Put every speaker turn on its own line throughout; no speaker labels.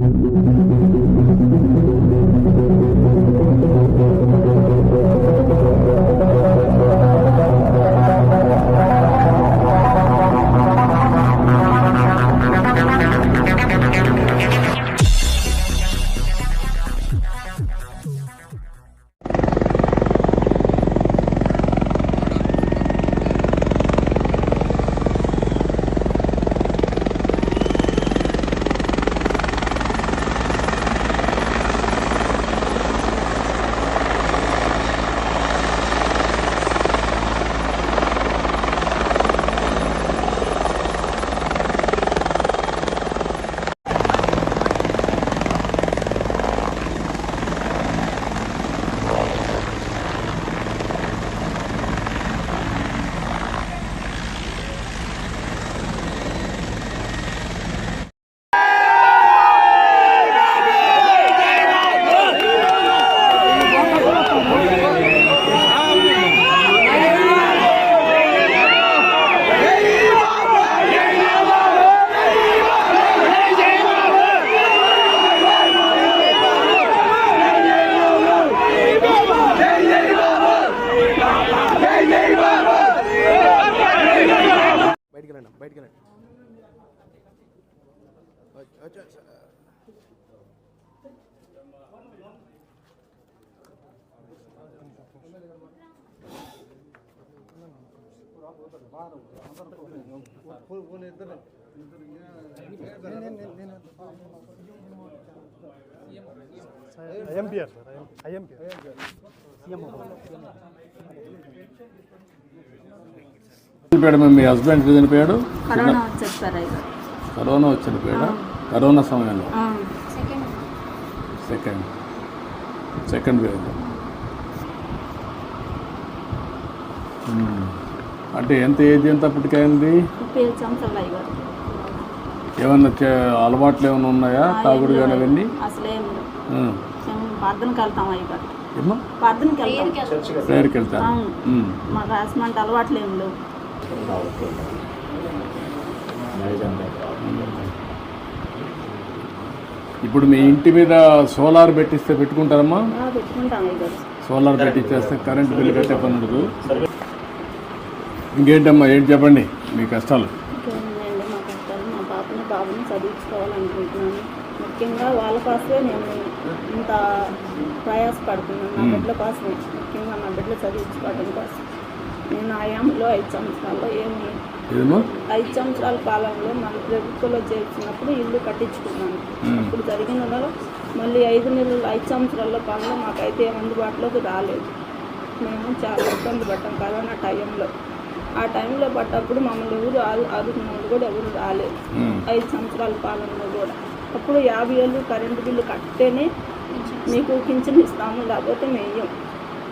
Thank you.
ఐఎంపిఆర్ sir ఐఎంపిఆర్
చనిపోయాడు మీ హస్బెండ్ చనిపోయాడు
కరోనా
వచ్చి చనిపోయాడా కరోనా సమయంలో. సెకండ్. సెకండ్. వేవ్. అంటే ఎంత ఏజ్ ఎంత అప్పటికైంది? ఏమన్నా అలవాట్లు ఏమైనా ఉన్నాయా? తాగుడు కానీ అవన్నీ?
ప్రార్థనకి వెళ్తాం
ఏమ్మా?
ప్రార్థనకి వెళ్తాం.
ప్రేయర్కి.
మాకు లేవు.
ఇప్పుడు మీ ఇంటి మీద సోలార్ పెట్టిస్తే పెట్టుకుంటారమ్మా? సోలార్ పెట్టించేస్తే కరెంట్ బిల్లు కట్టే పని ఉండదు. ఇంకేంటమ్మా ఏంటి చెప్పండి? మీ కష్టాలు.
బాబుని చదివించుకోవాలనుకుంటున్నాను. ముఖ్యంగా వాళ్ళ కోసమే నేను ఇంత ప్రయాసపడుతున్నాను. నా బిడ్డల కోసమే. ముఖ్యంగా నా బిడ్డలు చదివించుకోవడం కోసం. నేను ఆయాంలో ఐదు సంవత్సరాల్లో ఏమి ఐదు సంవత్సరాల కాలంలో మన ప్రభుత్వంలో చేర్చినప్పుడు ఇల్లు కట్టించుకున్నాను. అప్పుడు జరిగిన మళ్ళీ ఐదు నెలలు ఐదు సంవత్సరాల పనులు మాకైతే అందుబాటులోకి రాలేదు. మేము చాలా ఇబ్బంది పడ్డాం కరోనా టైంలో. ఆ టైంలో పడ్డప్పుడు మమ్మల్ని ఎవరు ఆదు ఆదుకున్న వాళ్ళు కూడా ఎవరు రాలేదు. ఐదు సంవత్సరాల పాలనలో కూడా. అప్పుడు యాభై ఏళ్ళు కరెంటు బిల్లు కట్టేనే మీకు పింఛన్ ఇస్తాము లేకపోతే మేయం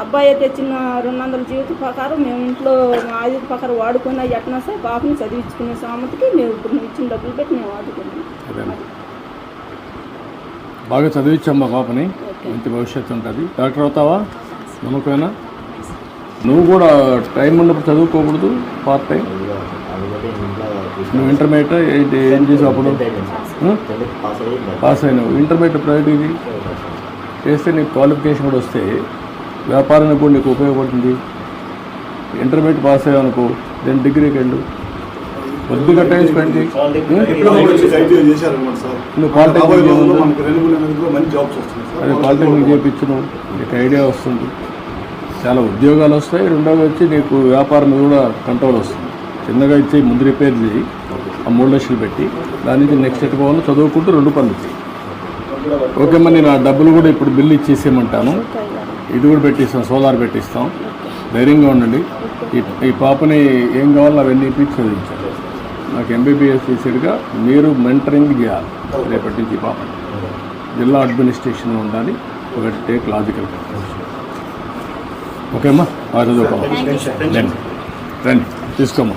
అబ్బాయి అయితే చిన్న రెండు వందల జీవిత ప్రకారం మేము ఇంట్లో మా ఆయుధ ప్రకారం వాడుకొని అవి ఎట్లా సార్ బాబుని చదివించుకునే సామతికి మేము ఇప్పుడు నువ్వు ఇచ్చిన డబ్బులు పెట్టి మేము వాడుకున్నాం.
అదేనా బాగా చదివించమ్మా పాపని మంచి భవిష్యత్తు ఉంటుంది. డాక్టర్ అవుతావా? నమ్మకమేనా నువ్వు కూడా టైం ఉన్నప్పుడు చదువుకోకూడదు పార్ట్ టైం నువ్వు ఇంటర్మీడియట్ ఏంటి ఏం చేసావు అప్పుడు? పాస్ అయినావు. ఇంటర్మీడియట్ ప్రైవేట్ ఇది చేస్తే నీకు క్వాలిఫికేషన్ కూడా వస్తే వ్యాపారానికి కూడా నీకు ఉపయోగపడుతుంది. ఇంటర్మీడియట్ పాస్ అయ్యావు అనుకో దెన్ డిగ్రీకి వెళ్ళు కొద్దిగా టైం స్పెండ్ చేయి.
సార్.
నువ్వు పాలిటెక్నిక్ పాలిటెక్నిక్ చేయించను నీకు ఐడియా వస్తుంది. చాలా ఉద్యోగాలు వస్తాయి. రెండోది వచ్చి నీకు వ్యాపారం మీద కూడా కంట్రోల్ వస్తుంది. చిన్నగా ఇచ్చి ముందు రిపేర్ చేయి. ఆ మూడు లక్షలు పెట్టి దాని నుంచి నెక్స్ట్ ఎటు పోవాలో చదువుకుంటూ రెండు పనులు చేయి. ఓకే మరి నేను ఆ డబ్బులు కూడా ఇప్పుడు బిల్లు ఇచ్చేసేయమంటాను. ఇది కూడా పెట్టిస్తాం సోలార్ పెట్టిస్తాం. ధైర్యంగా ఉండండి. ఈ ఈ పాపని ఏం కావాలో అవన్నీ చదివించాలి. నాకు ఎంబీబీఎస్ చేసేట్టుగా మీరు మెంటరింగ్ చేయాలి రేపటి నుంచి పాపని. జిల్లా అడ్మినిస్ట్రేషన్లో ఉండాలి. ఒకటి టేక్ లాజికల్ ఓకే అమ్మా బాగా చదువుకోమ్మా రండి. రండి. తీసుకోమ్మా.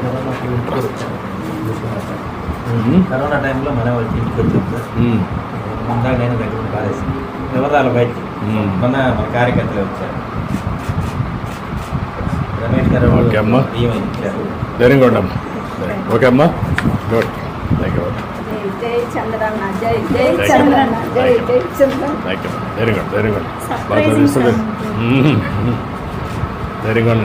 పిల్లలు ఇటు రండి ఉమ్,
కరోనా టైంలో మన వాళ్ళకి ఇంటికి వచ్చాం సార్. ముందా నేను దగ్గర పారేసి వివరాలు బయటికి. మొన్న మన కార్యకర్తలు వచ్చారు. రమేష్ గారు
ఓకే అమ్మా.
ఇచ్చారు
ధైర్యంగా ఉండమ్మా ఓకే అమ్మా. Good thank you very good very good బాగా వెరీ గుడ్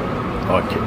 ఓకే